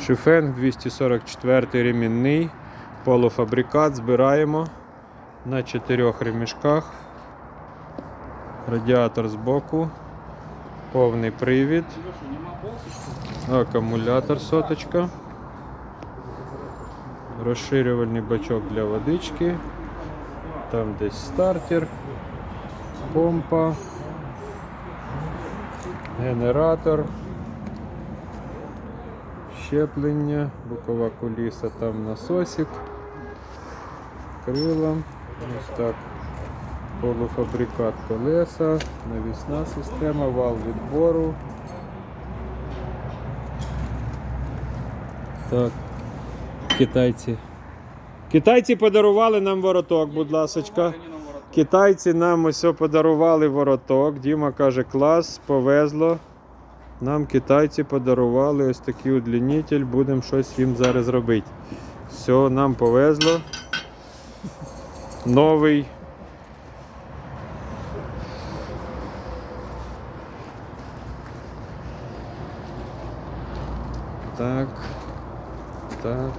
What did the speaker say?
Шифенг 244 ремінний, полуфабрикат збираємо на чотирьох ремішках. Радіатор збоку, повний привід, акумулятор соточка, розширювальний бачок для водички, там десь стартер, помпа, генератор, щеплення, бокова куліса, там насосик, крила, ось так. Полуфабрикат колеса, навісна система, вал відбору. Так, китайці. Китайці подарували нам вороток, будь ласочка. Китайці нам ось подарували вороток. Діма каже, клас, повезло. Нам китайці подарували ось такий удлінитель, будемо щось їм зараз робити. Все, нам повезло. Новий. Так. Так.